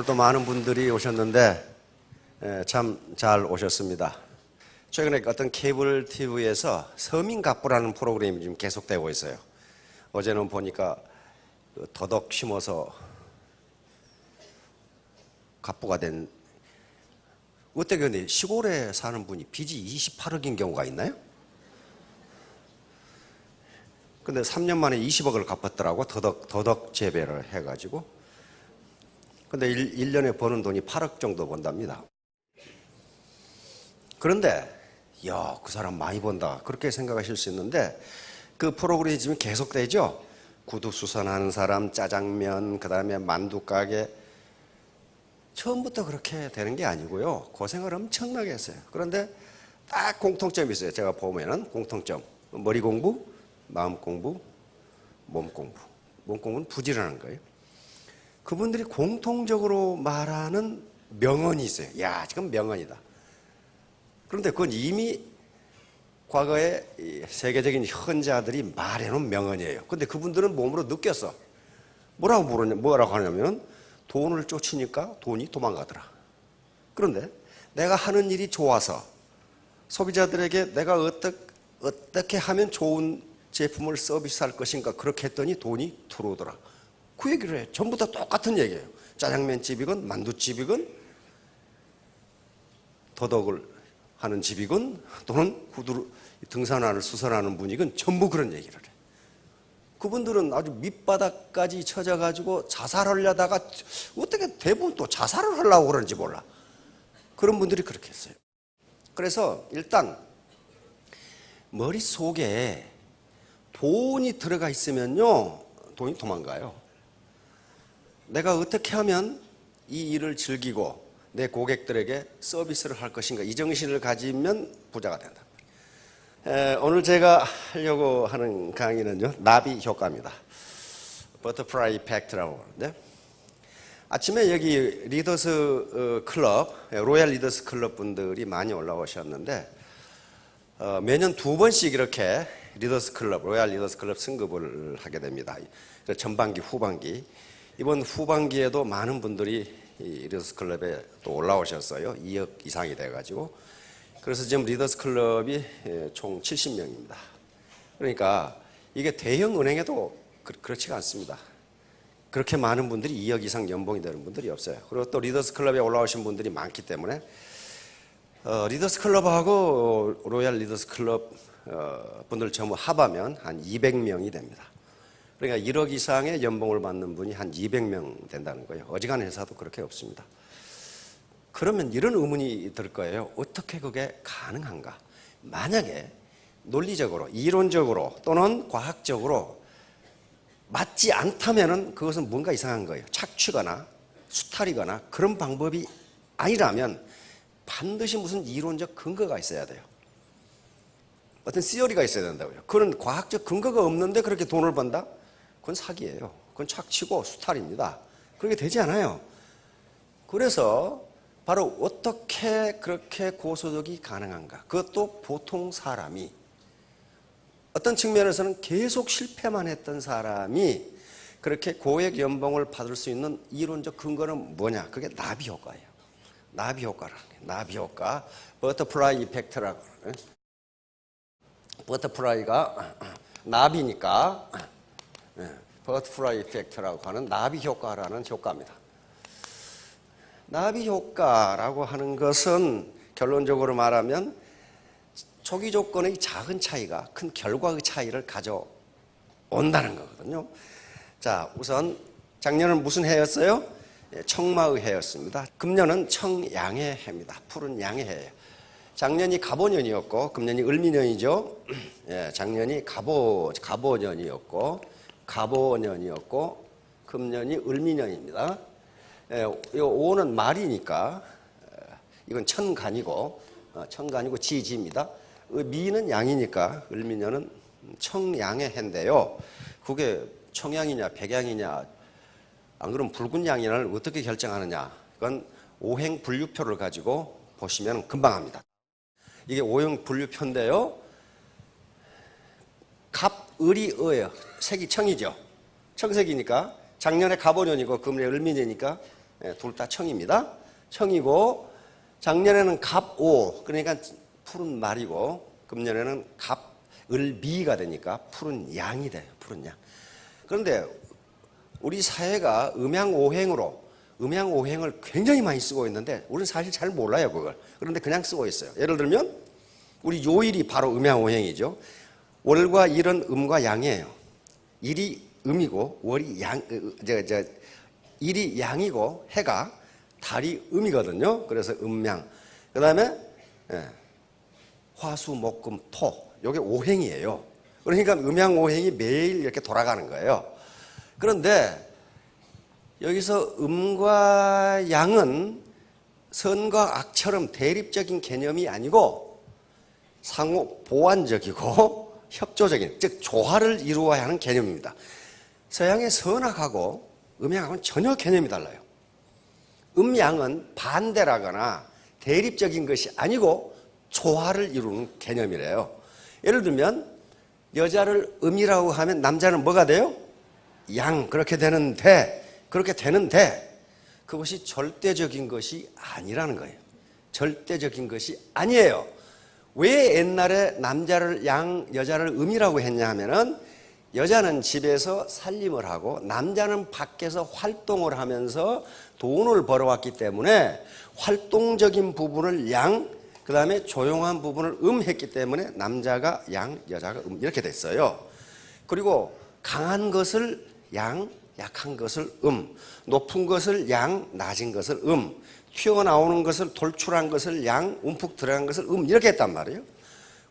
오늘도 많은 분들이 오셨는데 참 잘 오셨습니다. 최근에 어떤 케이블 TV에서 서민갑부라는 프로그램이 지금 계속되고 있어요. 어제는 보니까 그 더덕 심어서 갑부가 된 어때 근데 시골에 사는 분이 빚이 28억인 경우가 있나요? 근데 3년 만에 20억을 갚았더라고 더덕 더덕 재배를 해가지고 근데 1, 년에 버는 돈이 8억 정도 번답니다. 그런데 야, 그 사람 많이 번다. 그렇게 생각하실 수 있는데 그 프로그램이 계속되죠. 구두 수선하는 사람, 짜장면, 그 다음에 만두 가게 처음부터 그렇게 되는 게 아니고요. 고생을 엄청나게 했어요. 그런데 딱 공통점이 있어요. 제가 보면은 공통점. 머리 공부, 마음 공부, 몸 공부. 몸 공부는 부지런한 거예요. 그분들이 공통적으로 말하는 명언이 있어요. 야, 지금 명언이다. 그런데 그건 이미 과거에 세계적인 현자들이 말해놓은 명언이에요. 근데 그분들은 몸으로 느꼈어. 뭐라고 물었냐, 뭐라고 하냐면 돈을 쫓으니까 돈이 도망가더라. 그런데 내가 하는 일이 좋아서 소비자들에게 내가 어떻게, 어떻게 하면 좋은 제품을 서비스할 것인가 그렇게 했더니 돈이 들어오더라. 그 얘기를 해. 전부 다 똑같은 얘기예요. 짜장면 집이건 만두 집이건 더덕을 하는 집이건 또는 구두 등산화를 수선하는 분이건 전부 그런 얘기를 해. 그분들은 아주 밑바닥까지 쳐져가지고 자살하려다가 어떻게 대부분 또 자살을 하려고 그러는지 몰라. 그런 분들이 그렇게 했어요. 그래서 일단 머릿속에 돈이 들어가 있으면요, 돈이 도망가요. 내가 어떻게 하면 이 일을 즐기고 내 고객들에게 서비스를 할 것인가 이 정신을 가지면 부자가 된다. 에, 오늘 제가 하려고 하는 강의는요 나비 효과입니다. 버터프라이 이펙트라고 하는데 아침에 여기 리더스 어, 클럽 로얄 리더스 클럽 분들이 많이 올라오셨는데 어, 매년 두 번씩 이렇게 리더스 클럽 로얄 리더스 클럽 승급을 하게 됩니다. 전반기 후반기 이번 후반기에도 많은 분들이 리더스 클럽에 또 올라오셨어요. 2억 이상이 돼가지고. 그래서 지금 리더스 클럽이 예, 총 70명입니다. 그러니까 이게 대형 은행에도 그렇지가 않습니다. 그렇게 많은 분들이 2억 이상 연봉이 되는 분들이 없어요. 그리고 또 리더스 클럽에 올라오신 분들이 많기 때문에 어, 리더스 클럽하고 로얄 리더스 클럽 어, 분들 전부 합하면 한 200명이 됩니다. 그러니까 1억 이상의 연봉을 받는 분이 한 200명 된다는 거예요. 어지간한 회사도 그렇게 없습니다. 그러면 이런 의문이 들 거예요. 어떻게 그게 가능한가? 만약에 논리적으로, 이론적으로 또는 과학적으로 맞지 않다면 그것은 뭔가 이상한 거예요. 착취거나 수탈이거나 그런 방법이 아니라면 반드시 무슨 이론적 근거가 있어야 돼요. 어떤 시어리가 있어야 된다고요. 그런 과학적 근거가 없는데 그렇게 돈을 번다? 그건 사기예요. 그건 착취고 수탈입니다. 그렇게 되지 않아요. 그래서 바로 어떻게 그렇게 고소득이 가능한가? 그것도 보통 사람이 어떤 측면에서는 계속 실패만 했던 사람이 그렇게 고액 연봉을 받을 수 있는 이론적 근거는 뭐냐? 그게 나비 효과예요. 나비 효과라는 게 나비 효과, 버터플라이 이펙트라고. 버터플라이가 나비니까 버트플라이 이펙트라고 하는 나비 효과라는 효과입니다. 나비 효과라고 하는 것은 결론적으로 말하면 초기 조건의 작은 차이가 큰 결과의 차이를 가져온다는 거거든요. 자, 우선 작년은 무슨 해였어요? 예, 청마의 해였습니다. 금년은 청양의 해입니다. 푸른 양의 해예요. 작년이 갑오년이었고 금년이 을미년이죠. 예, 작년이 갑오 갑오년이었고 갑오년이었고 금년이 을미년입니다. 예, 이 5는 말이니까 이건 천간이고 어, 천간이고 지지입니다. 미는 양이니까 을미년은 청양의 해인데요. 그게 청양이냐 백양이냐 안 그러면 붉은 양이냐를 어떻게 결정하느냐 그건 오행 분류표를 가지고 보시면 금방 합니다. 이게 오행 분류표인데요. 갑, 을이 어예요. 색이 청이죠. 청색이니까 작년에 갑오년이고 금년에 을미년이니까 예, 둘다 청입니다. 청이고 작년에는 갑오 그러니까 푸른 말이고 금년에는 갑 을미가 되니까 푸른 양이 돼요. 푸른 양. 그런데 우리 사회가 음양오행으로 음양오행을 굉장히 많이 쓰고 있는데 우리는 사실 잘 몰라요 그걸. 그런데 그냥 쓰고 있어요. 예를 들면 우리 요일이 바로 음양오행이죠. 월과 일은 음과 양이에요. 일이 음이고 월이 양, 저, 저, 일이 양이고 해가 달이 음이거든요. 그래서 음양. 그 다음에 예, 화수, 목금, 토. 요게 오행이에요. 그러니까 음양 오행이 매일 이렇게 돌아가는 거예요. 그런데 여기서 음과 양은 선과 악처럼 대립적인 개념이 아니고 상호 보완적이고 협조적인 즉 조화를 이루어야 하는 개념입니다. 서양의 선악하고 음양하고는 전혀 개념이 달라요. 음양은 반대라거나 대립적인 것이 아니고 조화를 이루는 개념이래요. 예를 들면 여자를 음이라고 하면 남자는 뭐가 돼요? 양 그렇게 되는데 그렇게 되는데 그것이 절대적인 것이 아니라는 거예요. 절대적인 것이 아니에요. 왜 옛날에 남자를 양, 여자를 음이라고 했냐 하면은 여자는 집에서 살림을 하고 남자는 밖에서 활동을 하면서 돈을 벌어왔기 때문에 활동적인 부분을 양, 그 다음에 조용한 부분을 음 했기 때문에 남자가 양, 여자가 음 이렇게 됐어요. 그리고 강한 것을 양, 약한 것을 음, 높은 것을 양, 낮은 것을 음, 튀어나오는 것을 돌출한 것을 양, 움푹 들어간 것을 음 이렇게 했단 말이에요.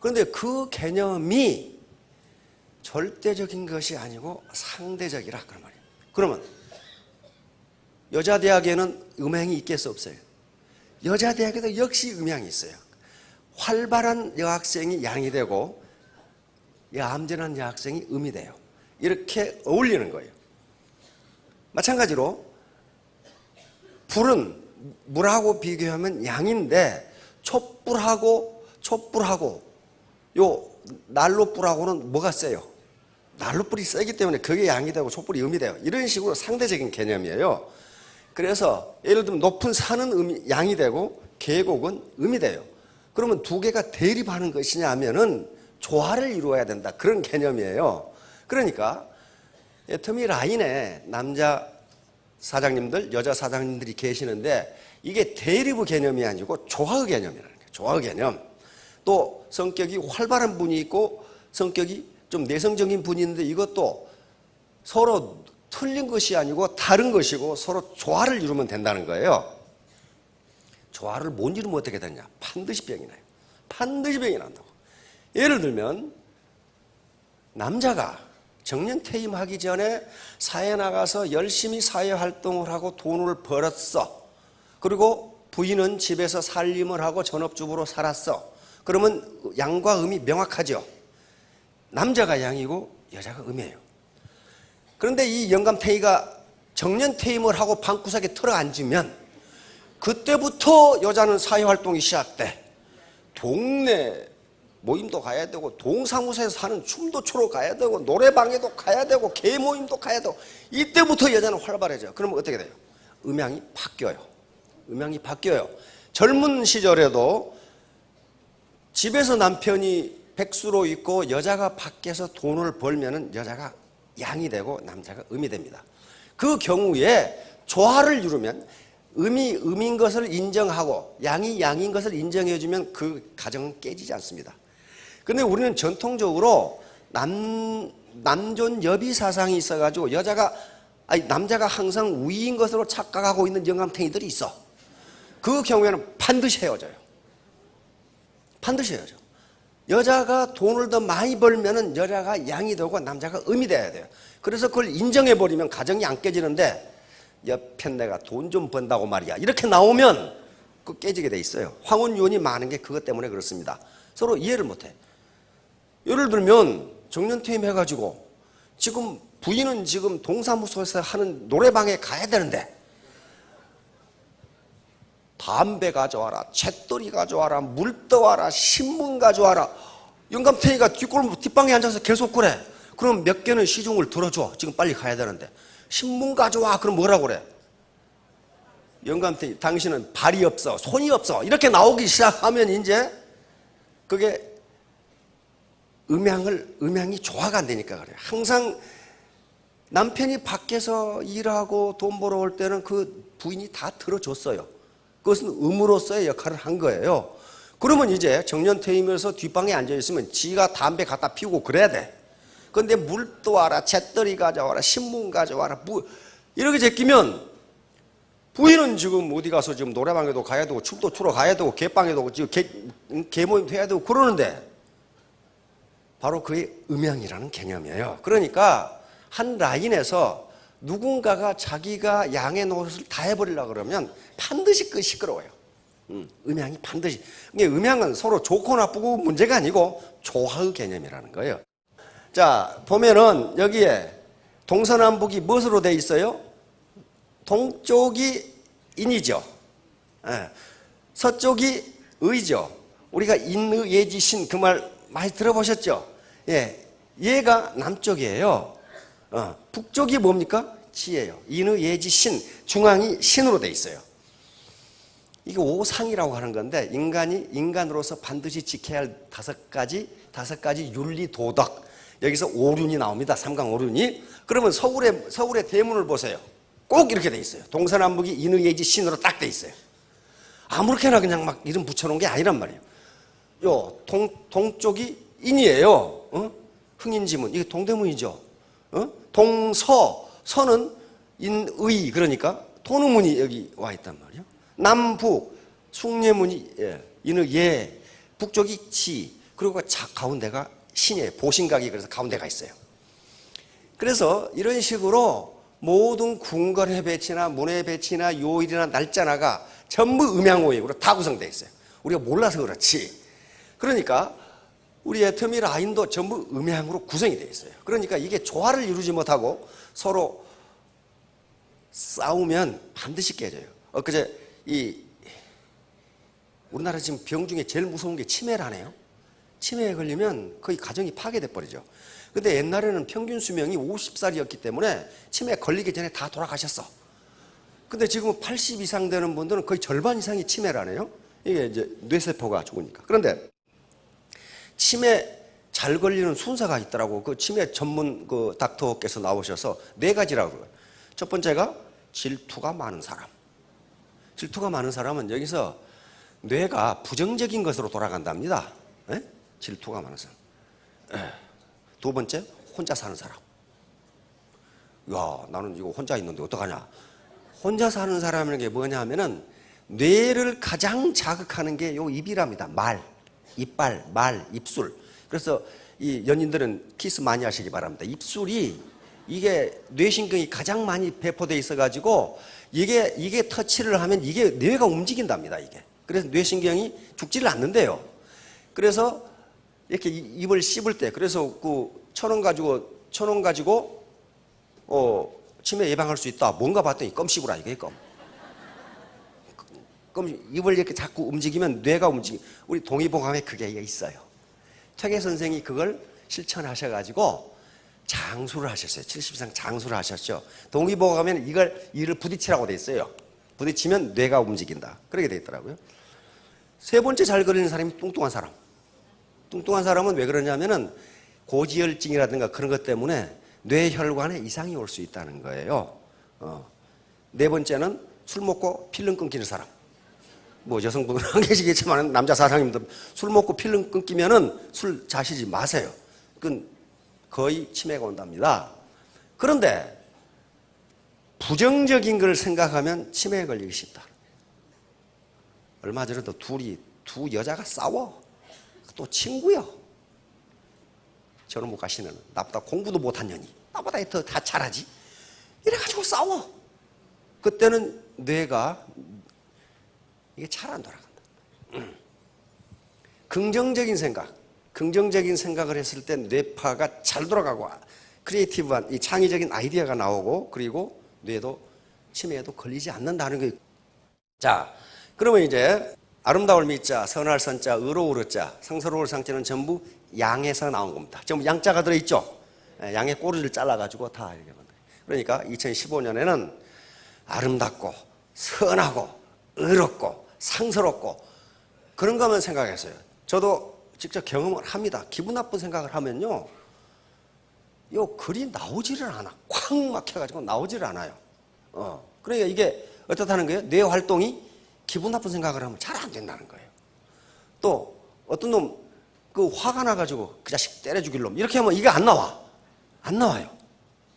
그런데 그 개념이 절대적인 것이 아니고 상대적이라 그런 말이에요. 그러면 여자 대학에는 음향이 있겠어 없어요? 여자 대학에도 역시 음향이 있어요. 활발한 여학생이 양이 되고 얌전한 여학생이 음이 돼요. 이렇게 어울리는 거예요. 마찬가지로 불은 물하고 비교하면 양인데 촛불하고 촛불하고 요 난로불하고는 뭐가 세요? 난로불이 세기 때문에 그게 양이 되고 촛불이 음이 돼요. 이런 식으로 상대적인 개념이에요. 그래서 예를 들면 높은 산은 음이, 양이 되고 계곡은 음이 돼요. 그러면 두 개가 대립하는 것이냐 하면은 조화를 이루어야 된다. 그런 개념이에요. 그러니까 애터미 라인에 남자 사장님들, 여자 사장님들이 계시는데 이게 대립의 개념이 아니고 조화의 개념이라는 거예요. 조화의 개념. 또 성격이 활발한 분이 있고 성격이 좀 내성적인 분이 있는데 이것도 서로 틀린 것이 아니고 다른 것이고 서로 조화를 이루면 된다는 거예요. 조화를 못 이루면 어떻게 되냐? 반드시 병이 나요. 반드시 병이 난다고. 예를 들면 남자가 정년 퇴임하기 전에 사회 나가서 열심히 사회 활동을 하고 돈을 벌었어. 그리고 부인은 집에서 살림을 하고 전업주부로 살았어. 그러면 양과 음이 명확하죠. 남자가 양이고 여자가 음이에요. 그런데 이 영감탱이가 정년 퇴임을 하고 방구석에 들어앉으면 그때부터 여자는 사회활동이 시작돼. 동네 모임도 가야 되고 동사무소에서 사는 춤도 추러 가야 되고 노래방에도 가야 되고 개 모임도 가야 되고 이때부터 여자는 활발해져요. 그러면 어떻게 돼요? 음향이 바뀌어요. 음향이 바뀌어요. 젊은 시절에도 집에서 남편이 백수로 있고 여자가 밖에서 돈을 벌면은 여자가 양이 되고 남자가 음이 됩니다. 그 경우에 조화를 이루면 음이 음인 것을 인정하고 양이 양인 것을 인정해주면 그 가정은 깨지지 않습니다. 그런데 우리는 전통적으로 남, 남존 여비 사상이 있어가지고 여자가, 아니, 남자가 항상 우위인 것으로 착각하고 있는 영감탱이들이 있어. 그 경우에는 반드시 헤어져요. 반드시 헤어져. 여자가 돈을 더 많이 벌면은 여자가 양이 되고 남자가 음이 돼야 돼요. 그래서 그걸 인정해버리면 가정이 안 깨지는데 옆에 내가 돈 좀 번다고 말이야. 이렇게 나오면 그 깨지게 돼 있어요. 황혼 유언이 많은 게 그것 때문에 그렇습니다. 서로 이해를 못 해. 예를 들면 정년퇴임 해가지고 지금 부인은 지금 동사무소에서 하는 노래방에 가야 되는데 담배 가져와라, 잿돌이 가져와라, 물 떠와라, 신문 가져와라. 영감탱이가 뒷골 뒷방에 앉아서 계속 그래. 그럼 몇 개는 시중을 들어줘. 지금 빨리 가야 되는데. 신문 가져와. 그럼 뭐라고 그래? 영감탱이 당신은 발이 없어 손이 없어 이렇게 나오기 시작하면 이제 그게 음양을 음양이 조화가 안 되니까 그래요. 항상 남편이 밖에서 일하고 돈 벌어 올 때는 그 부인이 다 들어줬어요. 그것은 음으로서의 역할을 한 거예요. 그러면 이제 정년 퇴임해서 뒷방에 앉아 있으면 지가 담배 갖다 피우고 그래야 돼. 근데 물도 와라, 잿더리 가져와라, 신문 가져와라, 무 이렇게 제끼면 부인은 지금 어디 가서 지금 노래방에도 가야 되고 춤도 추러 가야 되고 개방에도 지금 개, 개 모임도 해야 되고 그러는데 바로 그의 음양이라는 개념이에요. 그러니까 한 라인에서 누군가가 자기가 양의 노릇을 다 해버리려 그러면 반드시 그 시끄러워요. 음, 음양이 반드시. 음양은 서로 좋고 나쁘고 문제가 아니고 조화의 개념이라는 거예요. 자, 보면은 여기에 동서남북이 무엇으로 돼 있어요? 동쪽이 인이죠. 예. 서쪽이 의죠. 우리가 인의예지신 그 말 많이 들어보셨죠? 예. 얘가 남쪽이에요. 어. 북쪽이 뭡니까? 지예요. 인의 예지 신, 중앙이 신으로 돼 있어요. 이게 오상이라고 하는 건데 인간이 인간으로서 반드시 지켜야 할 다섯 가지 다섯 가지 윤리 도덕 여기서 오륜이 나옵니다. 삼강 오륜이 그러면 서울의 서울의 대문을 보세요. 꼭 이렇게 돼 있어요. 동서남북이 인의 예지 신으로 딱 돼 있어요. 아무렇게나 그냥 막 이름 붙여놓은 게 아니란 말이에요. 요 동, 동쪽이 인이에요. 어? 흥인지문 이게 동대문이죠. 어? 동서 서는 인의 그러니까 통우문이 여기 와 있단 말이에요. 남북 숭례문이 예, 인의 예 북쪽이 지 그리고 자, 가운데가 신이에요. 보신각이 그래서 가운데가 있어요. 그래서 이런 식으로 모든 궁궐의 배치나 문의 배치나 요일이나 날짜나가 전부 음양오역으로 다 구성되어 있어요. 우리가 몰라서 그렇지. 그러니까 우리 애터미 라인도 전부 음양으로 구성이 되어 있어요. 그러니까 이게 조화를 이루지 못하고 서로 싸우면 반드시 깨져요. 엊그제 이 우리나라 지금 병 중에 제일 무서운 게 치매라네요. 치매에 걸리면 거의 가정이 파괴돼 버리죠. 근데 옛날에는 평균 수명이 50살이었기 때문에 치매에 걸리기 전에 다 돌아가셨어. 근데 지금 80 이상 되는 분들은 거의 절반 이상이 치매라네요. 이게 이제 뇌세포가 죽으니까. 그런데 치매 잘 걸리는 순서가 있더라고. 그 치매 전문 그 닥터께서 나오셔서 네 가지라고 그래요. 첫 번째가 질투가 많은 사람. 질투가 많은 사람은 여기서 뇌가 부정적인 것으로 돌아간답니다. 에? 질투가 많은 사람. 에. 두 번째, 혼자 사는 사람. 야, 나는 이거 혼자 있는데 어떡하냐. 혼자 사는 사람이라는 게 뭐냐 하면은 뇌를 가장 자극하는 게 요 입이랍니다. 말, 이빨, 말, 입술. 그래서 이 연인들은 키스 많이 하시기 바랍니다. 입술이 이게 뇌신경이 가장 많이 배포돼 있어 가지고 이게 이게 터치를 하면 이게 뇌가 움직인답니다, 이게. 그래서 뇌신경이 죽지를 않는데요. 그래서 이렇게 입을 씹을 때 그래서 그 천원 가지고 천원 가지고 어 치매 예방할 수 있다. 뭔가 봤더니 껌 씹으라 이게 껌. 껌 입을 이렇게 자꾸 움직이면 뇌가 움직이. 우리 동의보감에 그게 있어요. 퇴계 선생이 그걸 실천하셔 가지고 장수를 하셨어요. 70 이상 장수를 하셨죠. 동의보감에는 이걸 이를 부딪히라고 돼 있어요. 부딪히면 뇌가 움직인다. 그렇게 돼 있더라고요. 세 번째 잘 그리는 사람이 뚱뚱한 사람. 뚱뚱한 사람은 왜 그러냐면은 고지혈증이라든가 그런 것 때문에 뇌혈관에 이상이 올 수 있다는 거예요. 어. 네 번째는 술 먹고 필름 끊기는 사람. 뭐 여성분은 안 계시겠지만 남자 사장님들 술 먹고 필름 끊기면은 술 자시지 마세요. 그건 거의 치매가 온답니다. 그런데 부정적인 걸 생각하면 치매에 걸리기 쉽다. 얼마 전에도 둘이 두 여자가 싸워. 또 친구요. 저는 못 가시는 나보다 공부도 못한 년이 나보다 더 다 잘하지. 이래가지고 싸워. 그때는 뇌가 이게 잘 안 돌아간다. 음. 긍정적인 생각, 긍정적인 생각을 했을 때 뇌파가 잘 돌아가고 크리에이티브한 이 창의적인 아이디어가 나오고 그리고 뇌도 치매에도 걸리지 않는다는 게. 자, 그러면 이제 아름다울 미자, 선할 선자, 의로울 자, 성스러울 상자는 전부 양에서 나온 겁니다. 전부 양자가 들어있죠. 예, 양의 꼬리를 잘라가지고 다 이렇게 만들. 그러니까 2015년에는 아름답고 선하고 의롭고 상스럽고 그런 거만 생각했어요. 저도 직접 경험을 합니다. 기분 나쁜 생각을 하면요. 요 글이 나오지를 않아. 콱 막혀가지고 나오지를 않아요. 어. 그러니까 이게 어떻다는 거예요? 뇌 활동이 기분 나쁜 생각을 하면 잘 안 된다는 거예요. 또 어떤 놈 그 화가 나가지고 그 자식 때려 죽일 놈 이렇게 하면 이게 안 나와. 안 나와요.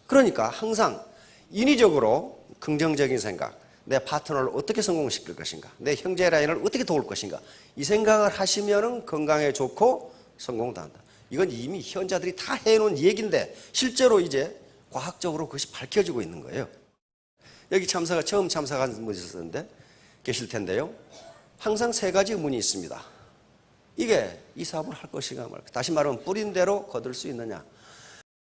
그러니까 항상 인위적으로 긍정적인 생각, 내 파트너를 어떻게 성공시킬 것인가, 내 형제 라인을 어떻게 도울 것인가 이 생각을 하시면은 건강에 좋고 성공도 한다. 이건 이미 현자들이 다 해놓은 얘기인데 실제로 이제 과학적으로 그것이 밝혀지고 있는 거예요. 여기 참사가 처음 참사한 분이 있었는데 계실 텐데요. 항상 세 가지 의문이 있습니다. 이게 이 사업을 할 것인가 말까. 다시 말하면 뿌린 대로 거둘 수 있느냐.